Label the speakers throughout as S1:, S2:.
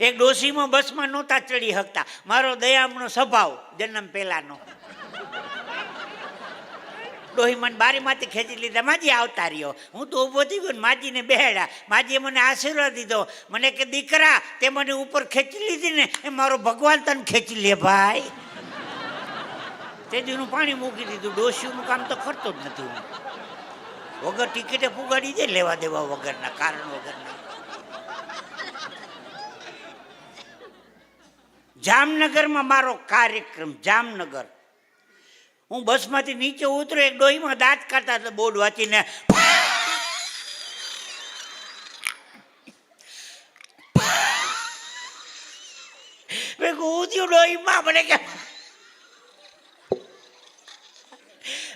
S1: એક ડોશીમાં બસમાં નહોતા ચડી શકતા. મારો દયામનો સ્વભાવ, જન્મ પહેલાનો. ડોહી મને બારીમાંથી ખેંચી લીધા. માજી આવતા રહ્યો. હું તો ઊભો થઈ ગયો માજીને બેહેડા માજીએ મને આશીર્વાદ દીધો. મને કે, દીકરા, તે મને ઉપર ખેંચી લીધી ને, એ મારો ભગવાન તને ખેંચી લે ભાઈ. તે દીનું પાણી મૂકી દીધું. ડોશીનું કામ તો કરતો જ નથી. વગર ટિકિટે પુગાડી દે, લેવા દેવા વગરના, કારણ વગરના. જામનગરમાં મારો કાર્યક્રમ, જામનગર. હું બસમાંથી નીચે ઉતરો એક ડોહીમાં દાંત કાઢતા હતા બોર્ડ વાંચીને. મેં કહું ઊંધ્યું ડોહીમાં? કે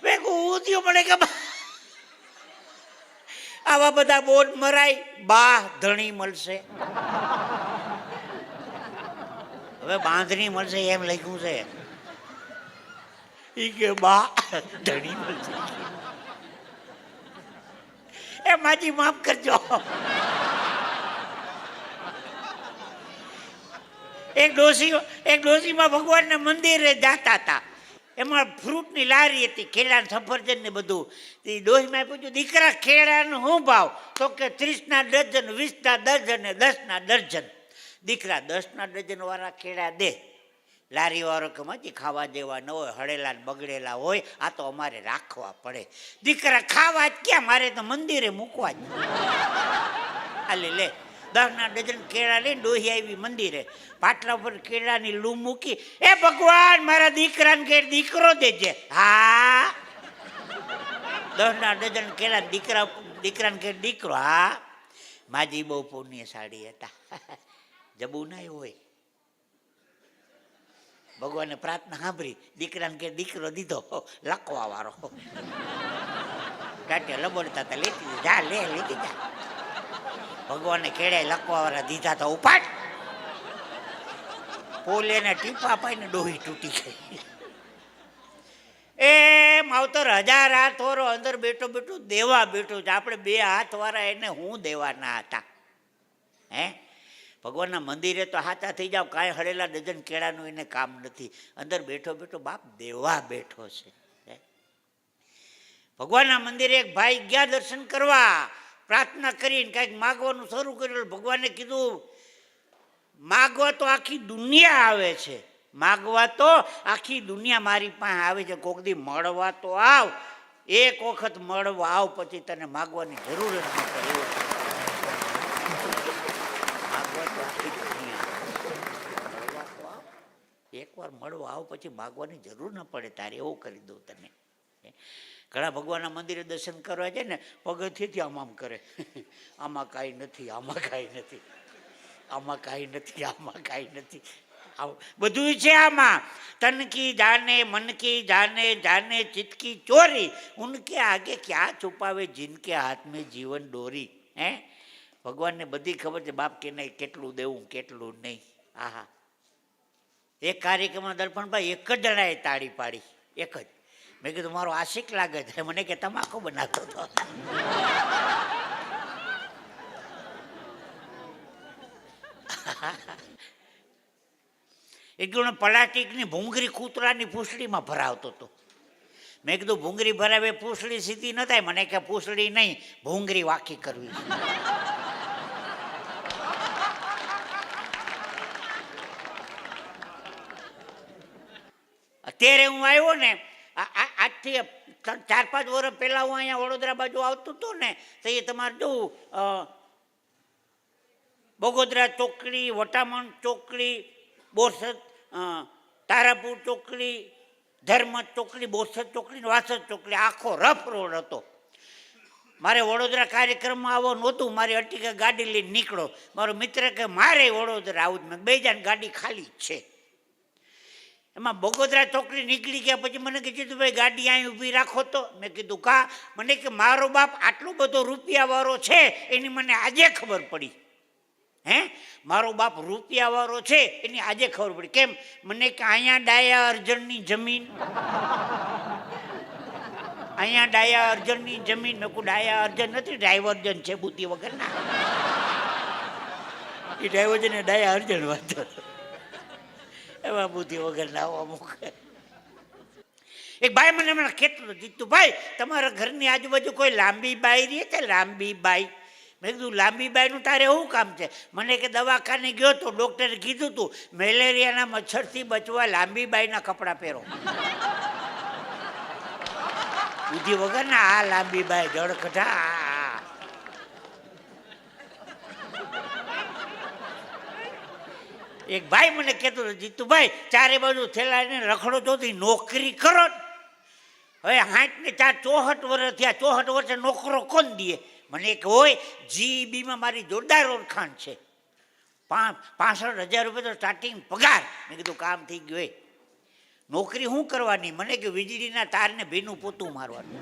S1: મેં કહું ઊંધ્યું મને કે આવા બધા બોર્ડ મરાય, બા ધણી મળશે. હવે બાંધણી મળશે એમ લખ્યું છે. ઈ કે બા. ધણી મળશે. એ માજી માફ કરજો. એક ડોસી એક ડોસીમાં ભગવાનના મંદિરે જાતા હતા. એમાં ફ્રૂટની લારી હતી કેળા સફરજન ને બધું. એ ડોહીમાં પૂછ્યું દીકરા કેળાનો શું ભાવ? તો કે ત્રીસના ડઝન વીસના ડઝન ને દસના દર્જન. દીકરા દસના ડઝનવાળા ખેડા દે. લારીવાળો કે મજી ખાવા જેવા ન હોય, હળેલા બગડેલા હોય, આ તો અમારે રાખવા પડે. દીકરા ખાવા જ ક્યાં? મારે તો મંદિરે મૂકવા જ. ખાલી લે, દસના ડઝન કેળા લઈને ડોહી આવી મંદિરે. પાટલા પર કેળાની લૂમ મૂકી, એ ભગવાન, મારા દીકરાને કે દીકરો દેજે. હા. દસના ડઝન કેળા દીકરા, દીકરાને કે દીકરો, હા. માજી બહુ પુણ્યશાળી હતા. જબુ ના હોય. ભગવાને પ્રાર્થના સાંભળી, દીકરાને કે દીકરો દીધો લખવા વાળો. કાંટે લબડતા તા, લેતી જા, લે લીધી જા. ભગવાને કેળે લખવા વાળા દીધા તો ઉપાડ. પોલે ને ટીપા પાઈને ડોહી તૂટી ગઈ. એ માવતર હજાર હાથ વાળો અંદર બેઠો બેઠો દેવા બેઠો છે. આપણે બે હાથ વાળા એને હું દેવાના હતા? હે? ભગવાનના મંદિરે તો હાચા થઈ જાવ કાંઈ હળેલા ડઝન કેળાનું એને કામ નથી. અંદર બેઠો બેઠો બાપ દેવા બેઠો છે. ભગવાનના મંદિરે એક ભાઈ ગયા દર્શન કરવા, પ્રાર્થના કરીને કાંઈક માગવાનું શરૂ કર્યું ભગવાને કીધું, માગવા તો આખી દુનિયા આવે છે. માગવા તો આખી દુનિયા મારી પાસે આવે છે. કોક દી મળવા તો આવ. એક વખત મળવા આવ, પછી તને માગવાની જરૂર જ ન પડે એવું છે. માગવા તો આખી દુનિયા મળવા તો આવ એકવાર મળવા આવ પછી માગવાની જરૂર ન પડે તારે, એવું કરી દઉં તને ઘણા ભગવાનના મંદિરે દર્શન કરવા જાય ને, પગથિયેથી આમ આમ કરે. આમાં કાંઈ નથી, આમાં કાંઈ નથી. આમાં કાંઈ નથી, આમાં કાંઈ નથી. આવું, બધું છે આમાં. તન કી જાને, મન કી જાને જાને ચિતકી ચોરી. ઉનકે આગે ક્યાં છુપાવે, જિનકે હાથ મેં જીવન દોરી. હે? ભગવાનને બધી ખબર છે, બાપ કે નહીં, કેટલું દેવું, કેટલું નહીં. આહા. એક કાર્યક્રમમાં દર્પણભાઈ એક જ જણાએ તાળી પાડી, એક જ. મેં કીધું, મારો આશિક લાગે છે. મને કે, તમાકુ બનાવતો હતો. જણ પ્લાસ્ટિકની ભૂંગળી કૂતરાની પૂંછડીમાં ભરાવતો હતો. મેં કીધું, ભૂંગળી ભરાવે, પૂંછડી સીધી ન થાય. મને કે, પૂંછડી નહીં, ભૂંગળી વાકી કરવી અત્યારે હું આવ્યો ને આજથી ચાર, પાંચ વર્ષ પહેલાં હું અહીંયા વડોદરા બાજુ આવતો હતો ને, તો એ તમારે જોવું બગોદરા ચોકડી, વટામણ ચોકડી, બોરસદ તારાપુર ચોકડી ધર્મ ચોકડી, બોરસદ ચોકડી વાસદ ચોકડી, આખો રફ રોડ હતો. મારે વડોદરા કાર્યક્રમમાં આવવાનું હતું મારી અટીકા ગાડી લઈને નીકળો. મારો મિત્ર કે, મારે વડોદરા આવું જ. મેં બે ગાડી ખાલી છે. એમાં બગોદરા ચોકડી નીકળી ગયા પછી મને કીધું ભાઈ ગાડી અહીં ઊભી રાખો તો. મેં કીધું, કા? મને કે, મારો બાપ આટલો બધો રૂપિયાવાળો છે, એની મને આજે ખબર પડી. હે? મારો બાપ રૂપિયાવાળો છે, એની આજે ખબર પડી. કેમ? મને કે, અહીંયા ડાયા અર્જનની જમીન. અહીંયા ડાયા અર્જનની જમીન. મેં ડાયા અર્જન નથી ડ્રાઈવર્જન છે બુદ્ધિ વગરના. એ ડ્રાઈવર છે ને ડાયા અર્જણ વાંચો એવા બુદ્ધિ વગર ના અમુક. એક ભાઈ મને હમણાં કહેતો હતો, જીતુ ભાઈ, તમારા ઘરની આજુબાજુ કોઈ લાંબી બાઈ રહી છે લાંબી બાઈ? મેં કીધું, લાંબી બાઈનું તારે શું કામ છે? મને કે દવાખાને ગયો તો ડૉક્ટરે કીધું તું, મેલેરિયાના મચ્છરથી બચવા લાંબી બાઈના કપડાં પહેરો. બુદ્ધિ વગરના આ લાંબી બાઈ જળકઢા આ. એક ભાઈ મને કહેતો હતો, જીતુભાઈ, ચારે બાજુ થેલાને રખડો ચોથી નોકરી કરો હવે હાઠ ને ચાર ચોહઠ વર્ષ થયા, ચોહઠ વર્ષે નોકરો કોણ દે? મને એક હોય, જીબીમાં મારી જોરદાર ઓળખાણ છે. પાંચ, પાસઠ હજાર રૂપિયા તો સ્ટાર્ટિંગ પગાર. મેં કીધું, કામ થઈ ગયું નોકરી શું કરવાની? મને કે વીજળીના તારને ભીનું પોતું મારવાનું.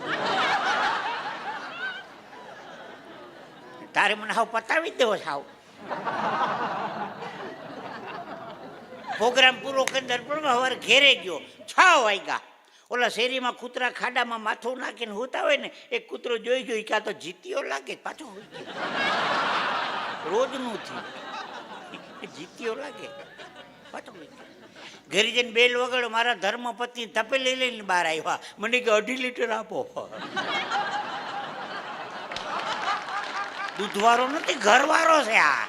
S1: તારે મને હાવ પતાવી જ દેવો હાવ. પ્રોગ્રામ પૂરો કરીને દર્પણમાં સવારે ઘેરે ગયો. છ વાગ્યા. ઓલા શેરીમાં કૂતરા ખાડામાં માથું નાખીને હોતા હોય ને, એક કૂતરો જોઈ જોઈ કાં તો જીત્યો લાગે, પાછો રોજનું થયું. જીત્યો લાગે, પાછો ઘરે જઈને બેલ વગર મારા ધર્મપત્ની તપેલી લઈને બહાર આવ્યા. મને કે અઢી લીટર આપો. દૂધવાળો નથી, ઘરવાળો છે આ.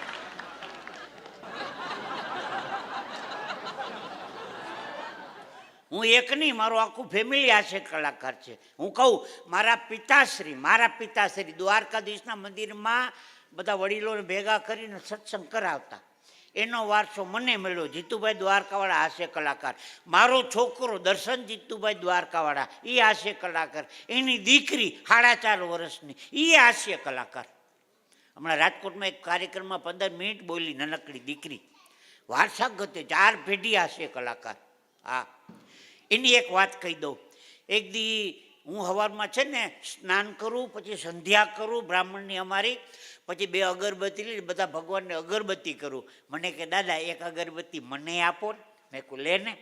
S1: હું એક નહીં મારું આખું ફેમિલી હાસ્ય કલાકાર છે. હું કહું, મારા પિતાશ્રી મારા પિતાશ્રી દ્વારકાધીશના મંદિરમાં બધા વડીલોને ભેગા કરીને સત્સંગ કરાવતા. એનો વારસો મને મળ્યો, જીતુભાઈ દ્વારકાવાળા હાસ્ય કલાકાર. મારો છોકરો દર્શન જીતુભાઈ દ્વારકાવાળા એ હાસ્ય કલાકાર. એની દીકરી સાડા ચાર વર્ષની એ હાસ્ય કલાકાર. હમણાં રાજકોટમાં એક કાર્યક્રમમાં પંદર મિનિટ બોલી, નાનકડી દીકરી. વારસાગતે ચાર પેઢી હાસ્ય કલાકાર. હા. એની એક વાત કહી દઉં. એક દી હું હવારમાં છે ને સ્નાન કરું, પછી સંધ્યા કરું બ્રાહ્મણની અમારી, પછી બે અગરબત્તી લઈને બધા ભગવાનને અગરબત્તી કરું. મને કે, દાદા, એક અગરબત્તી મને આપો મેં કહું, લે ને.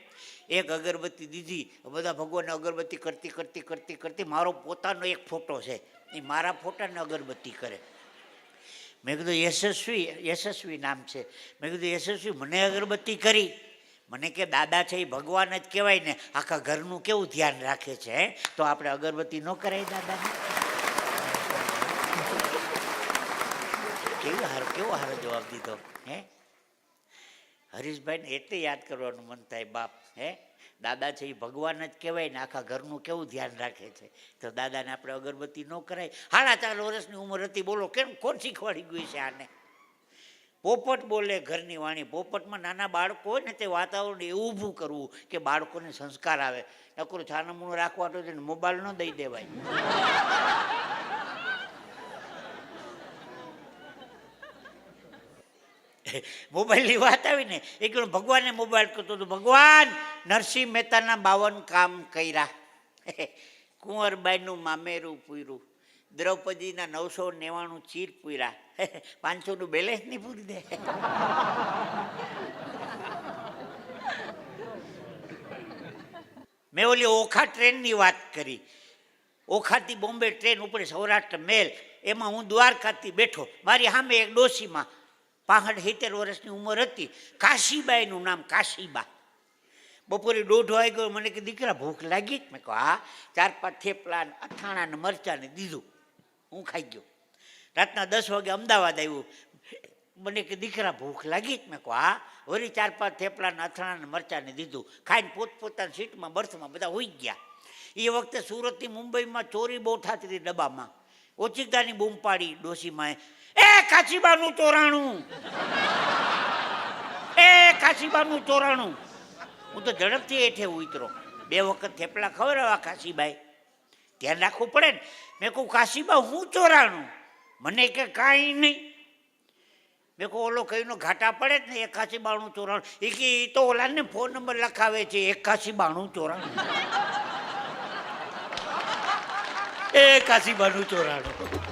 S1: એક અગરબત્તી દીધી, બધા ભગવાનને અગરબત્તી કરતી કરતી કરતી કરતી મારો પોતાનો એક ફોટો છે. એ મારા ફોટાને અગરબત્તી કરે. મેં કીધું, યશસ્વી યશસ્વી નામ છે. મેં કીધું, યશસ્વી, મને અગરબત્તી કરી. મને કે દાદા છે એ ભગવાન જ કહેવાય ને, આખા ઘરનું કેવું ધ્યાન રાખે છે? તો આપણે અગરબત્તી ન કરાય દાદાને? કેવી હાર, કેવો હારો જવાબ દીધો, હે? હરીશભાઈને એટલે યાદ કરવાનું મન થાય, બાપ, હે? દાદા છે એ ભગવાન જ કહેવાય ને, આખા ઘરનું કેવું ધ્યાન રાખે છે? તો દાદાને આપણે અગરબત્તી ન કરાય. હાડા ચાર વર્ષની ઉંમર હતી, બોલો, કેમ, કોણ શીખવાડી ગયું છે આને? પોપટ બોલે ઘરની વાણી. પોપટમાં નાના બાળકો હોય ને તે વાતાવરણ એવું ઊભું કરવું કે બાળકોને સંસ્કાર આવે. નકરું છાનમૂણું રાખવા તો છે ને મોબાઈલ ન દઈ દેવાય. મોબાઈલની વાત આવી ને એક ભગવાનને મોબાઈલ કરતો હતો. ભગવાન, નરસિંહ મહેતાના બાવન કામ કર્યા. કુંવરબાઈનું મામેરું પૂર્યું. દ્રૌપદીના નવસો નેવાણું ચીર પૂર્યા. પાંચસોનું બેલેન્સ નહીં પૂરી દે. મેં ઓલી ઓખા ટ્રેનની વાત કરી. ઓખાથી બોમ્બે ટ્રેન ઉપર સૌરાષ્ટ્ર મેલ. એમાં હું દ્વારકાથી બેઠો. મારી સામે એક ડોશીમાં. પાસઠ સિત્તેર વર્ષની ઉંમર હતી. કાશીબાઈનું નામ કાશીબા. બપોરે દોઢ વાગ્યો મને કે, દીકરા, ભૂખ લાગી? મેં કહું હા. ચાર પાંચ થેપલા અથાણા ને મરચાં ને દીધું. હું ખાઈ ગયો. રાતના દસ વાગે અમદાવાદ આવ્યું. મને કે, દીકરા, ભૂખ લાગી જ? મેં. કહું, હા. વળી ચાર પાંચ થેપલા અથાણા ને દીધું. ખાઈને પોતપોતાની સીટમાં, બર્થમાં બધા હોઈ ગયા. એ વખતે સુરતથી મુંબઈમાં ચોરી બહુ થતી હતી ડબ્બામાં. ઓચિકતાની બૂમ પાડી ડોશીમાં એ કાશીબાનું ચોરાણું. એ કાશીબાનું ચોરાણું. હું તો ઝડપથી એઠે ઉતરો બે વખત થેપલા ખવડાવ્યા કાશીબાઈ ધ્યાન રાખવું પડે ને. મેં કહું, કાશીબા, હું ચોરાણું? મને કે કાંઈ નહીં. મેં કહું, ઓલો કહીનો ઘાટા પડે જ ને, એકાશી બાણું ચોરાણું. એ કે એ તો ઓલાને ફોન નંબર લખાવે છે, એકાશી બાણું ચોરાણું. એકાશી બાણું ચોરાણું.